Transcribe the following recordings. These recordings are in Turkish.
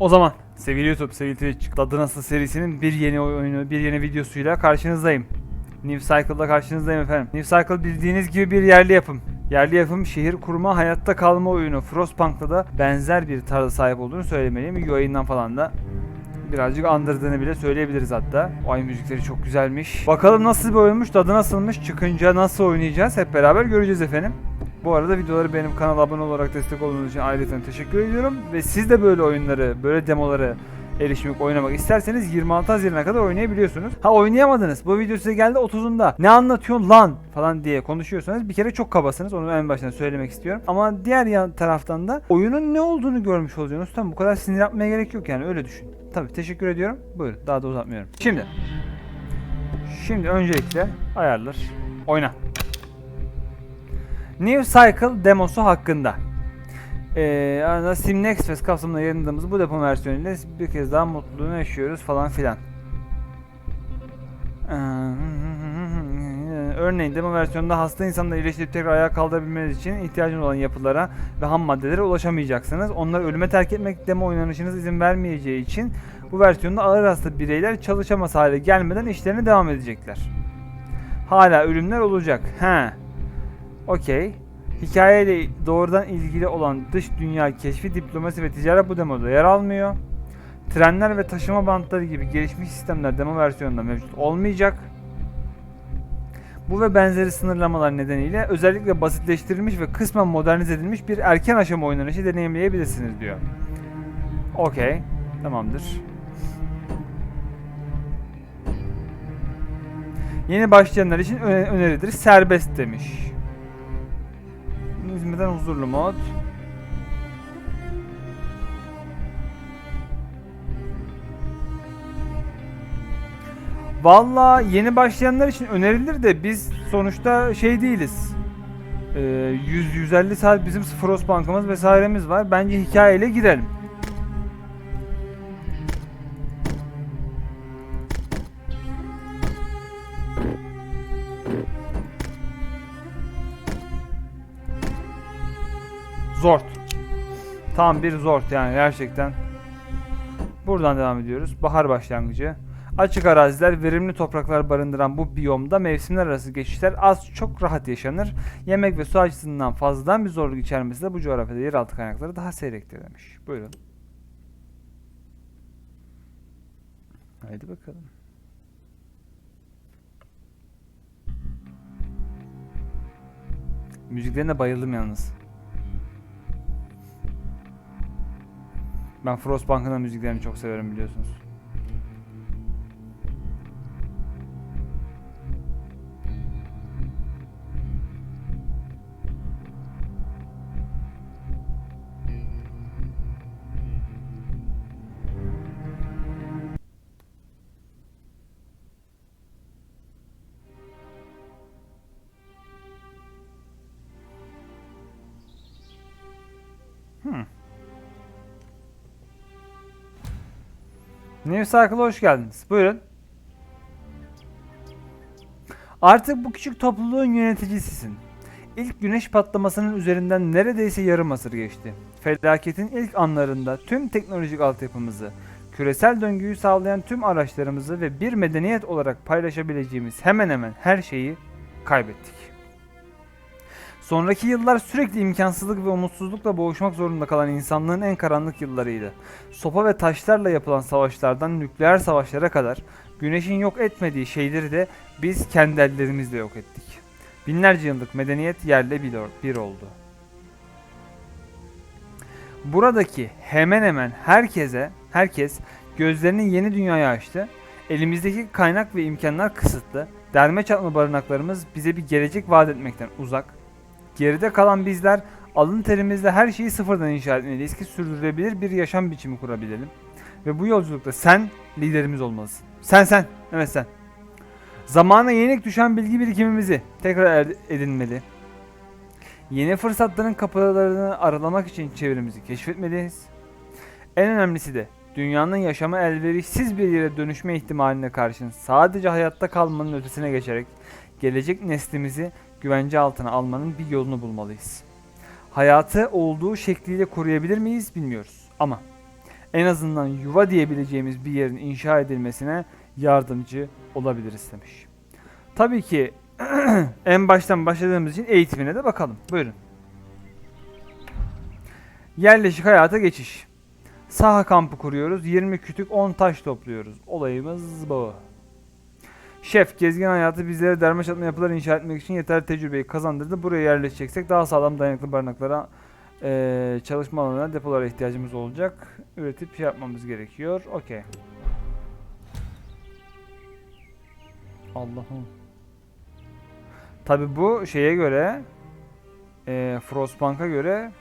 O zaman sevgili YouTube, sevgili Twitch, Dadı Nasıl serisinin bir yeni oyunu, bir yeni videosuyla karşınızdayım. New Cycle'da karşınızdayım efendim. New Cycle bildiğiniz gibi bir yerli yapım. Yerli yapım şehir kurma hayatta kalma oyunu. Frostpunk'ta da benzer bir tarza sahip olduğunu söylemeliyim. UI'ından falan da birazcık andırdığını bile söyleyebiliriz hatta. O ay müzikleri çok güzelmiş. Bakalım nasıl bir oyunmuş, tadı nasılmış, çıkınca nasıl oynayacağız hep beraber göreceğiz efendim. Bu arada videoları benim kanala abone olarak destek olduğunuz için ayrıca teşekkür ediyorum. Ve siz de böyle oyunları, böyle demoları erişmek, oynamak isterseniz 26 Haziran'a kadar oynayabiliyorsunuz. Ha oynayamadınız. Bu video size geldi 30'unda. Ne anlatıyorsun lan falan diye konuşuyorsanız bir kere çok kabasınız. Onu en baştan söylemek istiyorum. Ama diğer yan taraftan da oyunun ne olduğunu görmüş olacaksınız. Tamam bu kadar sinir yapmaya gerek yok yani öyle düşün. Tabii teşekkür ediyorum. Buyurun daha da uzatmıyorum. Şimdi. Şimdi öncelikle ayarlar. Oyna. New Cycle demosu hakkında. Ee, arada Sim Next Fest kapsamında yayınladığımız bu depo versiyonuyla bir kez daha mutluluğunu yaşıyoruz falan filan. Ee, Örneğin demo versiyonunda hasta insanları iyileştirip tekrar ayağa kaldırabilmeniz için ihtiyacınız olan yapılara ve ham maddelere ulaşamayacaksınız. Onları ölüme terk etmek demo oynanışınız izin vermeyeceği için bu versiyonda ağır hasta bireyler çalışamaz hale gelmeden işlerine devam edecekler. Hala ölümler olacak. He. Okey. Hikayeyle doğrudan ilgili olan dış dünya keşfi, diplomasi ve ticaret bu demoda yer almıyor. Trenler ve taşıma bantları gibi gelişmiş sistemler demo versiyonunda mevcut olmayacak. Bu ve benzeri sınırlamalar nedeniyle özellikle basitleştirilmiş ve kısmen modernize edilmiş bir erken aşama oynanışı deneyimleyebilirsiniz diyor. Okey. Tamamdır. Yeni başlayanlar için öne- öneridir. Serbest demiş. Hizmetten huzurlu mod. Valla yeni başlayanlar için önerilir de biz sonuçta şey değiliz. Ee, 100-150 saat bizim Frostbank'ımız vesairemiz var. Bence hikayeyle girelim. Zort. Tam bir zort yani gerçekten. Buradan devam ediyoruz. Bahar başlangıcı. Açık araziler, verimli topraklar barındıran bu biyomda mevsimler arası geçişler az çok rahat yaşanır. Yemek ve su açısından fazladan bir zorluk içermesi de bu coğrafyada yeraltı kaynakları daha seyrektir demiş. Buyurun. Haydi bakalım. Müziklerine bayıldım yalnız. Ben Frostbank'ın da müziklerini çok severim biliyorsunuz. New Cycle'a hoş geldiniz. Buyurun. Artık bu küçük topluluğun yöneticisisin. İlk güneş patlamasının üzerinden neredeyse yarım asır geçti. Felaketin ilk anlarında tüm teknolojik altyapımızı, küresel döngüyü sağlayan tüm araçlarımızı ve bir medeniyet olarak paylaşabileceğimiz hemen hemen her şeyi kaybettik. Sonraki yıllar sürekli imkansızlık ve umutsuzlukla boğuşmak zorunda kalan insanlığın en karanlık yıllarıydı. Sopa ve taşlarla yapılan savaşlardan nükleer savaşlara kadar güneşin yok etmediği şeyleri de biz kendi ellerimizle yok ettik. Binlerce yıllık medeniyet yerle bir, oldu. Buradaki hemen hemen herkese, herkes gözlerini yeni dünyaya açtı. Elimizdeki kaynak ve imkanlar kısıtlı. Derme çatma barınaklarımız bize bir gelecek vaat etmekten uzak. Geride kalan bizler alın terimizle her şeyi sıfırdan inşa etmeliyiz ki sürdürülebilir bir yaşam biçimi kurabilelim. Ve bu yolculukta sen liderimiz olmalısın. Sen sen. Evet sen. Zamana yenik düşen bilgi birikimimizi tekrar edinmeli. Yeni fırsatların kapılarını aralamak için çevremizi keşfetmeliyiz. En önemlisi de dünyanın yaşama elverişsiz bir yere dönüşme ihtimaline karşın sadece hayatta kalmanın ötesine geçerek gelecek neslimizi güvence altına almanın bir yolunu bulmalıyız. Hayatı olduğu şekliyle koruyabilir miyiz bilmiyoruz ama en azından yuva diyebileceğimiz bir yerin inşa edilmesine yardımcı olabiliriz demiş. Tabii ki en baştan başladığımız için eğitimine de bakalım. Buyurun. Yerleşik hayata geçiş. Saha kampı kuruyoruz. 20 kütük 10 taş topluyoruz. Olayımız bu. Şef, gezgin hayatı bizlere derme çatma yapılar inşa etmek için yeterli tecrübeyi kazandırdı. Buraya yerleşeceksek daha sağlam dayanıklı barınaklara, eee, çalışma alanlarına, depolara ihtiyacımız olacak. Üretip şey yapmamız gerekiyor. Okey. Allah'ım. Tabi bu şeye göre, eee Frostpunk'a göre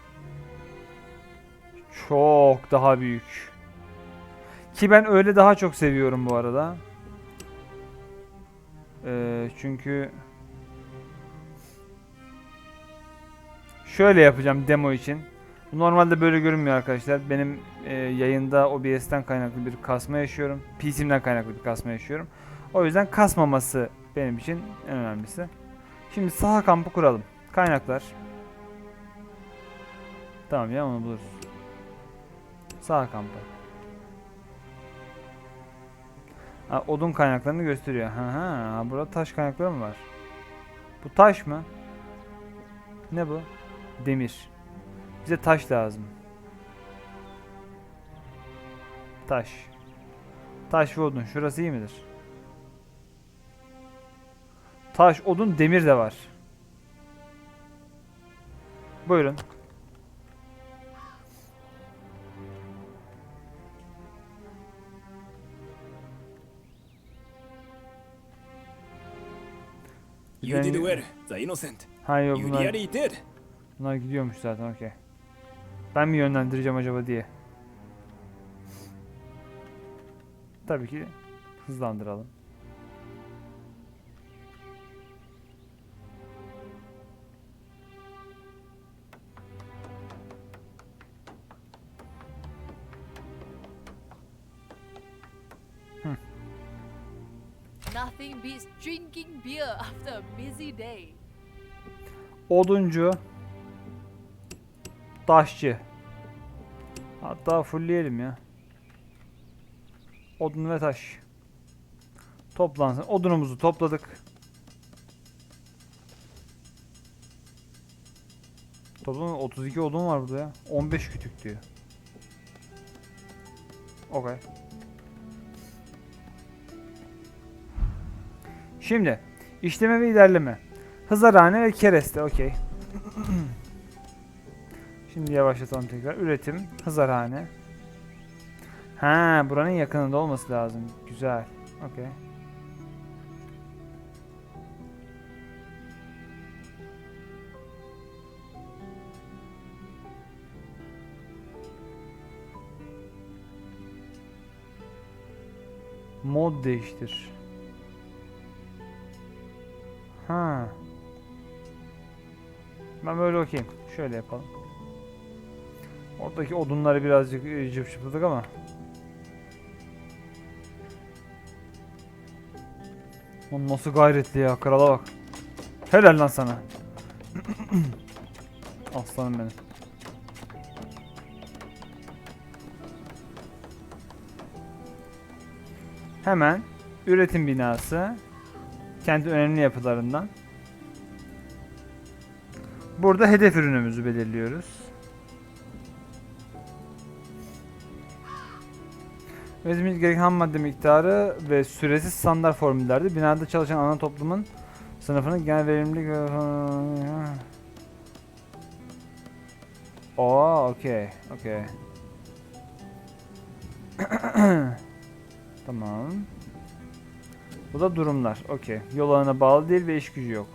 çok daha büyük. Ki ben öyle daha çok seviyorum bu arada. Ee, çünkü şöyle yapacağım demo için. Normalde böyle görünmüyor arkadaşlar. Benim e, yayında OBS'ten kaynaklı bir kasma yaşıyorum. PC'mden kaynaklı bir kasma yaşıyorum. O yüzden kasmaması benim için en önemlisi. Şimdi saha kampı kuralım. Kaynaklar. Tamam ya onu buluruz. Saha kampı. Ha, odun kaynaklarını gösteriyor. Ha, ha, burada taş kaynakları mı var? Bu taş mı? Ne bu? Demir. Bize taş lazım. Taş. Taş ve odun. Şurası iyi midir? Taş, odun, demir de var. Buyurun. You did Zengin- well, the innocent. Ha yok You bunlar, really did. bunlar gidiyormuş zaten okey. Ben mi yönlendireceğim acaba diye. Tabii ki hızlandıralım. Oduncu. Taşçı. Hatta fullleyelim ya. Odun ve taş. Toplansın. Odunumuzu topladık. Toplam 32 odun var burada ya. 15 kütük diyor. Okay. Şimdi işleme ve ilerleme. Hızarhane ve kereste. Okey. Şimdi yavaşlatalım tekrar. Üretim, hızarhane. Ha, buranın yakınında olması lazım. Güzel. Okey. Mod değiştir. Ha. Ben böyle okuyayım. Şöyle yapalım. Oradaki odunları birazcık e, cıp cıpladık ama. Lan nasıl gayretli ya krala bak. Helal lan sana. Aslanım benim. Hemen üretim binası kendi önemli yapılarından. Burada hedef ürünümüzü belirliyoruz. Üretimimiz gereken ham madde miktarı ve süresi standart formüllerde binada çalışan ana toplumun sınıfının genel verimlilik ve... Oo, okey, okey. tamam. Bu da durumlar. Okey. Yol ağına bağlı değil ve iş gücü yok.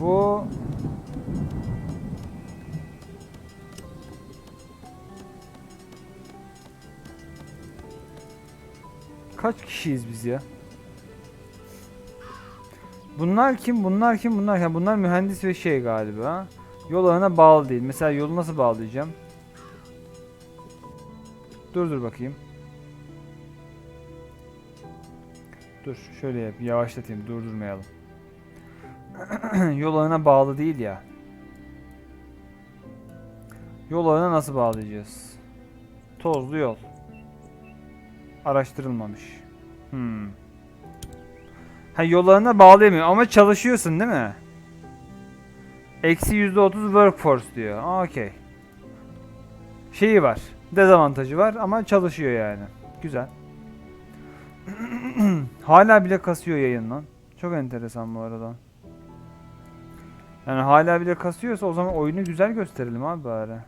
Bu Kaç kişiyiz biz ya? Bunlar kim? Bunlar kim? Bunlar kim? Bunlar mühendis ve şey galiba. Yol ağına bağlı değil. Mesela yolu nasıl bağlayacağım? Dur dur bakayım. Dur şöyle yap. Yavaşlatayım. Durdurmayalım. Yol ağına bağlı değil ya. Yol ağına nasıl bağlayacağız? Tozlu yol. Araştırılmamış. Hmm. Ha yol ağına bağlayamıyor ama çalışıyorsun değil mi? Eksi %30 workforce diyor. Okey. Şeyi var. Dezavantajı var ama çalışıyor yani. Güzel. Hala bile kasıyor yayın lan. Çok enteresan bu arada. Yani hala bile kasıyorsa o zaman oyunu güzel gösterelim abi bari.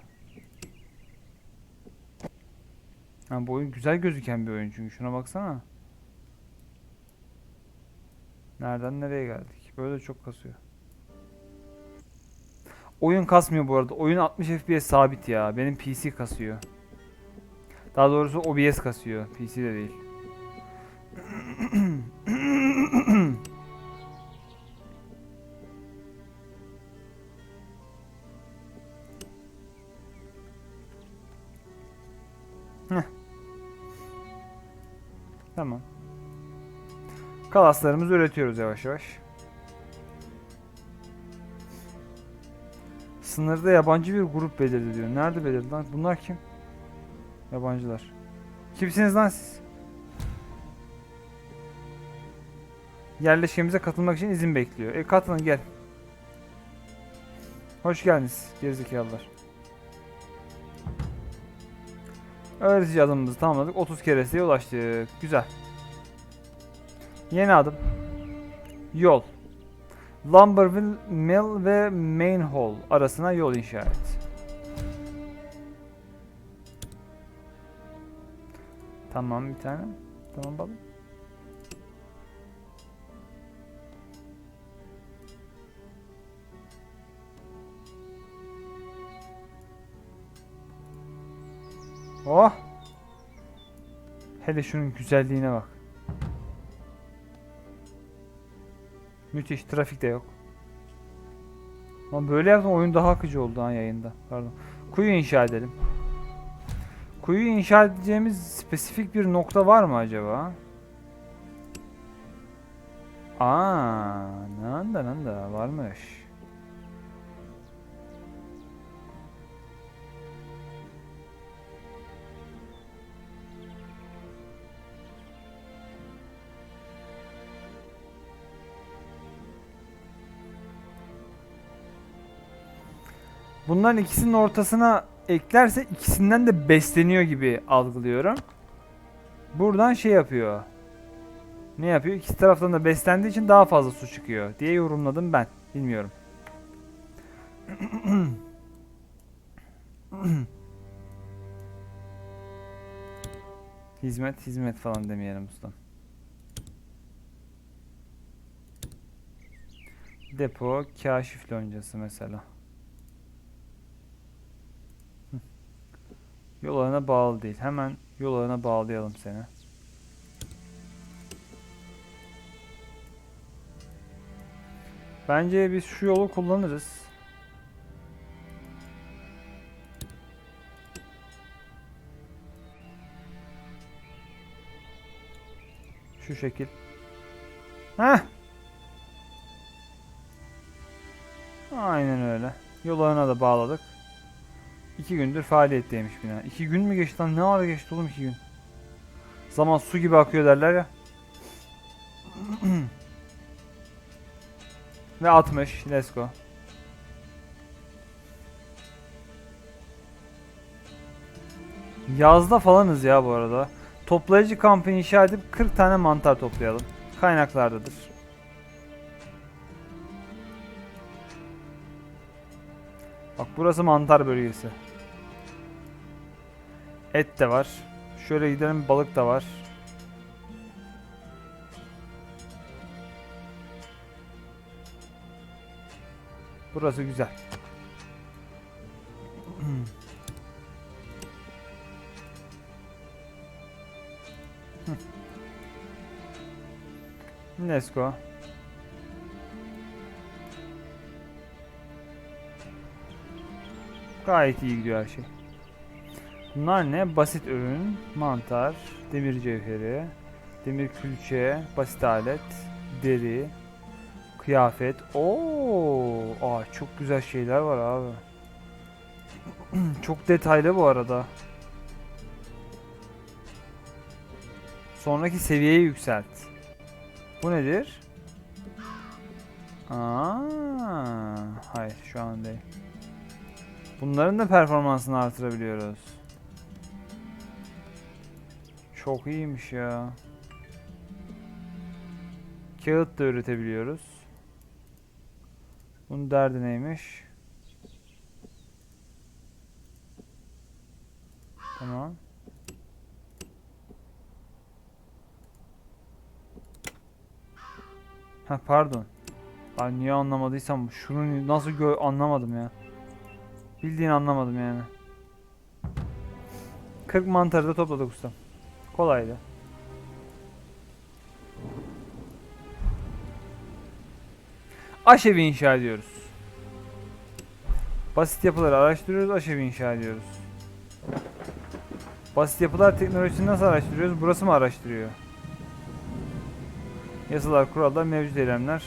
Ha, bu oyun güzel gözüken bir oyun çünkü şuna baksana. Nereden nereye geldik? Böyle çok kasıyor. Oyun kasmıyor bu arada. Oyun 60 FPS sabit ya. Benim PC kasıyor. Daha doğrusu OBS kasıyor. PC de değil. Kalaslarımızı üretiyoruz yavaş yavaş. Sınırda yabancı bir grup belirdi diyor. Nerede belirdi lan? Bunlar kim? Yabancılar. Kimsiniz lan siz? Yerleşkemize katılmak için izin bekliyor. E katılın gel. Hoş geldiniz gerizekalılar. Öğretici adımımızı tamamladık. 30 keresiye ulaştık. Güzel. Yeni adım. Yol. Lumberville Mill ve Main Hall arasına yol inşa et. Tamam bir tane. Tamam bakalım. Oh! Hele şunun güzelliğine bak. Müthiş. Trafik de yok. Ama böyle yaptım oyun daha akıcı oldu ha yayında. Pardon. Kuyu inşa edelim. Kuyu inşa edeceğimiz spesifik bir nokta var mı acaba? Aa, nanda nanda varmış. Bunların ikisinin ortasına eklerse ikisinden de besleniyor gibi algılıyorum. Buradan şey yapıyor. Ne yapıyor? İkisi taraftan da beslendiği için daha fazla su çıkıyor diye yorumladım ben. Bilmiyorum. hizmet hizmet falan demeyelim ustam. Depo kaşif loncası mesela. Yol ağına bağlı değil. Hemen yol ağına bağlayalım seni. Bence biz şu yolu kullanırız. Şu şekil. Heh. Aynen öyle. Yol ağına da bağladık. İki gündür faaliyetteymiş bina. İki gün mü geçti lan? Ne ara geçti oğlum iki gün? Zaman su gibi akıyor derler ya. Ve 60. Let's go. Yazda falanız ya bu arada. Toplayıcı kampı inşa edip 40 tane mantar toplayalım. Kaynaklardadır. Bak burası mantar bölgesi. Et de var. Şöyle gidelim balık da var. Burası güzel. Let's go. Gayet iyi gidiyor her şey. Bunlar ne? Basit ürün, mantar, demir cevheri, demir külçe, basit alet, deri, kıyafet. Oo, aa çok güzel şeyler var abi. Çok detaylı bu arada. Sonraki seviyeyi yükselt. Bu nedir? Aa, hayır şu an değil. Bunların da performansını artırabiliyoruz. Çok iyiymiş ya. Kağıt da üretebiliyoruz. Bunun derdi neymiş? Tamam. Ha pardon. Ben niye anlamadıysam şunu nasıl gö anlamadım ya. Bildiğin anlamadım yani. 40 mantarı da topladık ustam. Kolaydı. Aşevi inşa ediyoruz. Basit yapıları araştırıyoruz, aşevi inşa ediyoruz. Basit yapılar teknolojisini nasıl araştırıyoruz? Burası mı araştırıyor? Yasalar, kurallar, mevcut eylemler.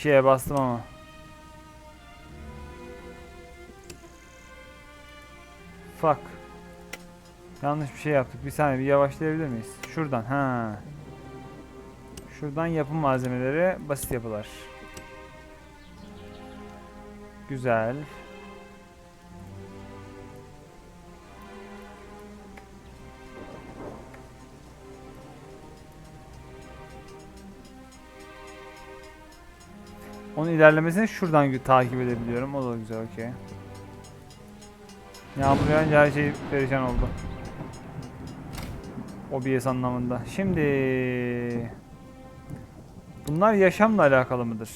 Şeye bastım ama. Fuck. Yanlış bir şey yaptık. Bir saniye bir yavaşlayabilir miyiz? Şuradan. Ha. Şuradan yapım malzemeleri basit yapılar. Güzel. Onun ilerlemesini şuradan takip edebiliyorum. O da güzel, okey. Yağmur yağınca her şey perişan oldu. OBS anlamında. Şimdi bunlar yaşamla alakalı mıdır?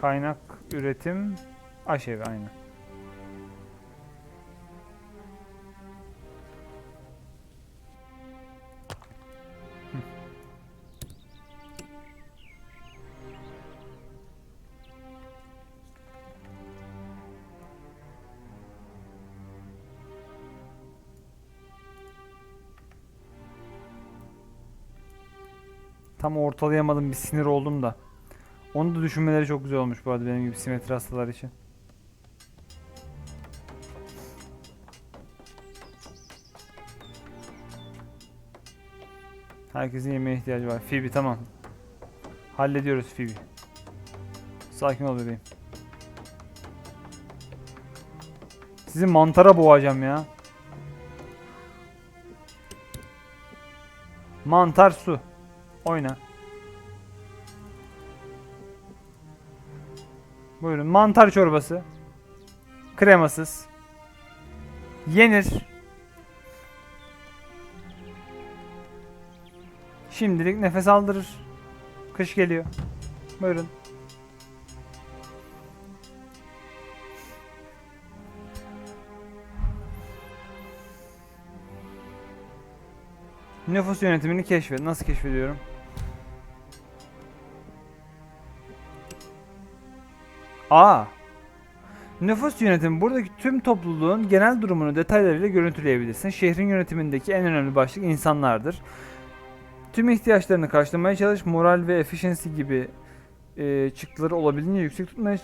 Kaynak, üretim, aşevi aynı. Tam ortalayamadım bir sinir oldum da. Onu da düşünmeleri çok güzel olmuş bu arada benim gibi simetri hastalar için. Herkesin yemeğe ihtiyacı var. Phoebe tamam. Hallediyoruz Phoebe. Sakin ol bebeğim. Sizi mantara boğacağım ya. Mantar su. Oyna. Buyurun mantar çorbası. Kremasız. Yenir. Şimdilik nefes aldırır. Kış geliyor. Buyurun. Nüfus yönetimini keşfet. Nasıl keşfediyorum? A. Nüfus yönetimi buradaki tüm topluluğun genel durumunu detaylarıyla görüntüleyebilirsin. Şehrin yönetimindeki en önemli başlık insanlardır. Tüm ihtiyaçlarını karşılamaya çalış. Moral ve efficiency gibi e, çıktıları olabildiğince yüksek tutmaya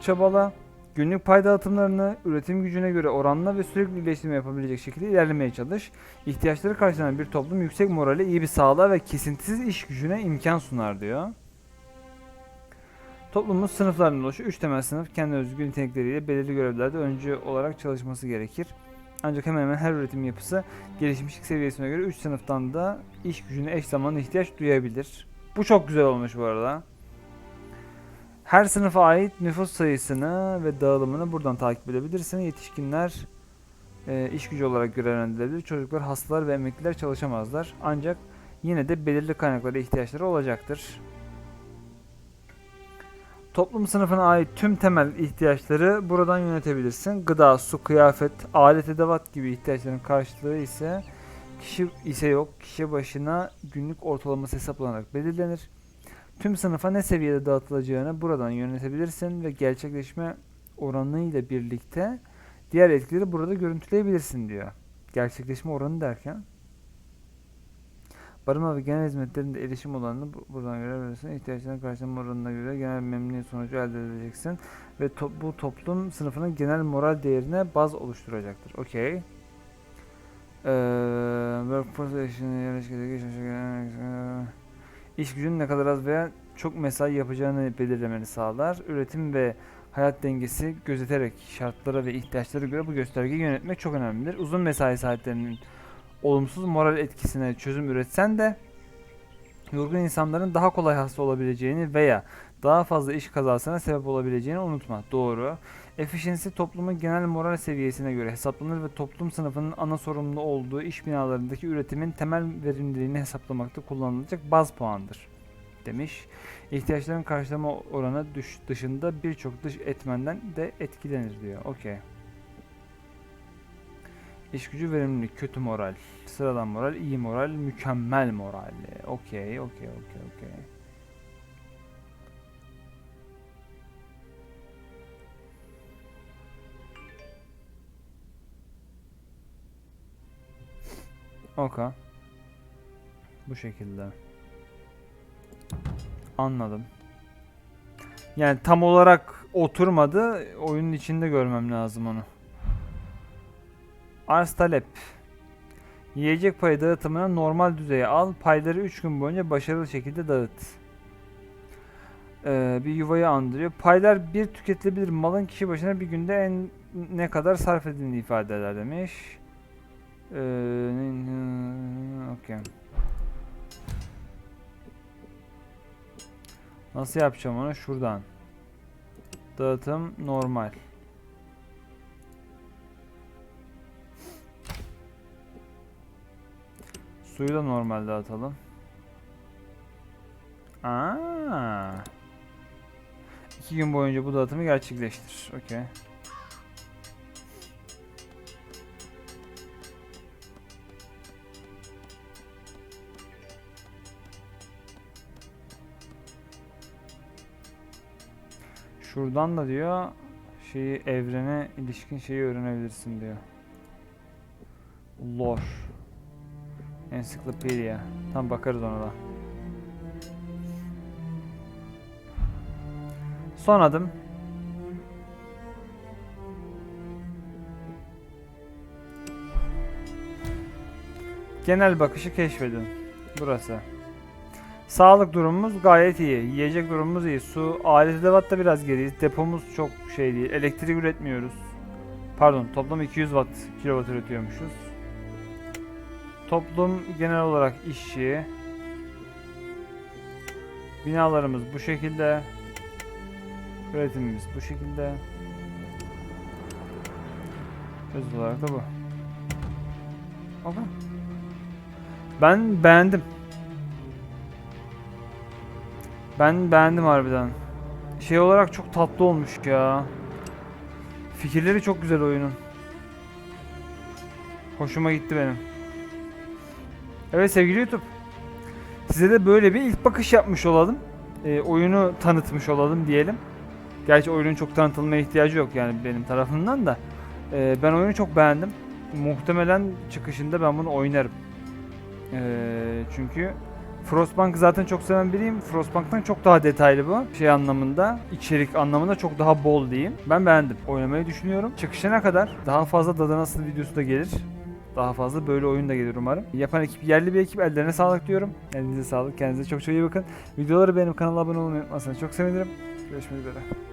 çabala. Günlük pay dağıtımlarını üretim gücüne göre oranla ve sürekli iyileştirme yapabilecek şekilde ilerlemeye çalış. İhtiyaçları karşılanan bir toplum yüksek morale, iyi bir sağlığa ve kesintisiz iş gücüne imkan sunar diyor. Toplumumuz sınıflardan oluşuyor. Üç temel sınıf kendi özgü nitelikleriyle belirli görevlerde öncü olarak çalışması gerekir. Ancak hemen hemen her üretim yapısı gelişmişlik seviyesine göre 3 sınıftan da iş gücüne eş zamanlı ihtiyaç duyabilir. Bu çok güzel olmuş bu arada. Her sınıfa ait nüfus sayısını ve dağılımını buradan takip edebilirsin. Yetişkinler e, iş gücü olarak görevlendirilebilir. Çocuklar, hastalar ve emekliler çalışamazlar. Ancak yine de belirli kaynaklara ihtiyaçları olacaktır. Toplum sınıfına ait tüm temel ihtiyaçları buradan yönetebilirsin. Gıda, su, kıyafet, alet edevat gibi ihtiyaçların karşılığı ise kişi ise yok. Kişi başına günlük ortalaması hesaplanarak belirlenir. Tüm sınıfa ne seviyede dağıtılacağını buradan yönetebilirsin ve gerçekleşme oranıyla birlikte diğer etkileri burada görüntüleyebilirsin diyor. Gerçekleşme oranı derken Barınma ve genel hizmetlerin de erişim olanını bu- buradan görebilirsin. İhtiyaçlarına karşılama oranına göre genel memnuniyet sonucu elde edeceksin. Ve to- bu toplum sınıfının genel moral değerine baz oluşturacaktır. Okey. Eee workforce yerleşkedeki iş gücünün ne kadar az veya çok mesai yapacağını belirlemeni sağlar. Üretim ve hayat dengesi gözeterek şartlara ve ihtiyaçlara göre bu göstergeyi yönetmek çok önemlidir. Uzun mesai saatlerinin olumsuz moral etkisine çözüm üretsen de yorgun insanların daha kolay hasta olabileceğini veya daha fazla iş kazasına sebep olabileceğini unutma. Doğru. Efficiency toplumun genel moral seviyesine göre hesaplanır ve toplum sınıfının ana sorumlu olduğu iş binalarındaki üretimin temel verimliliğini hesaplamakta kullanılacak baz puandır demiş. İhtiyaçların karşılama oranı dışında birçok dış etmenden de etkilenir diyor. Okey. İş gücü verimlilik, kötü moral, sıradan moral, iyi moral, mükemmel moral. Okey, okey, okey, okey. Oka. Bu şekilde. Anladım. Yani tam olarak oturmadı. Oyunun içinde görmem lazım onu. Arz talep. Yiyecek payı dağıtımına normal düzeye al. Payları 3 gün boyunca başarılı şekilde dağıt. Ee, bir yuvayı andırıyor. Paylar bir tüketilebilir malın kişi başına bir günde en ne kadar sarf edildiğini ifade eder demiş. Ee, Okey. Nasıl yapacağım onu? Şuradan. Dağıtım normal. Suyu da normal dağıtalım. Aa. İki gün boyunca bu dağıtımı gerçekleştir. Okey. Şuradan da diyor şeyi evrene ilişkin şeyi öğrenebilirsin diyor. Lore. Encyclopedia. Tam bakarız ona da. Son adım. Genel bakışı keşfedin. Burası. Sağlık durumumuz gayet iyi. Yiyecek durumumuz iyi. Su, alet edevatta biraz geriyiz. Depomuz çok şey değil. Elektrik üretmiyoruz. Pardon, toplam 200 watt kilowatt üretiyormuşuz. Toplum genel olarak işçi. Binalarımız bu şekilde. Üretimimiz bu şekilde. Öz olarak da bu. Okay. Ben beğendim. Ben beğendim harbiden. Şey olarak çok tatlı olmuş ya. Fikirleri çok güzel oyunun. Hoşuma gitti benim. Evet sevgili YouTube. Size de böyle bir ilk bakış yapmış olalım. Ee, oyunu tanıtmış olalım diyelim. Gerçi oyunun çok tanıtılmaya ihtiyacı yok yani benim tarafımdan da. Ee, ben oyunu çok beğendim. Muhtemelen çıkışında ben bunu oynarım. Ee, çünkü Frostpunk zaten çok seven biriyim. Frostpunk'tan çok daha detaylı bu. Şey anlamında, içerik anlamında çok daha bol diyeyim. Ben beğendim. Oynamayı düşünüyorum. Çıkışına kadar daha fazla Dada Nasıl videosu da gelir. Daha fazla böyle oyun da gelir umarım. Yapan ekip yerli bir ekip. Ellerine sağlık diyorum. Elinize sağlık. Kendinize çok çok iyi bakın. Videoları benim kanala abone olmayı unutmazsanız çok sevinirim. Görüşmek üzere.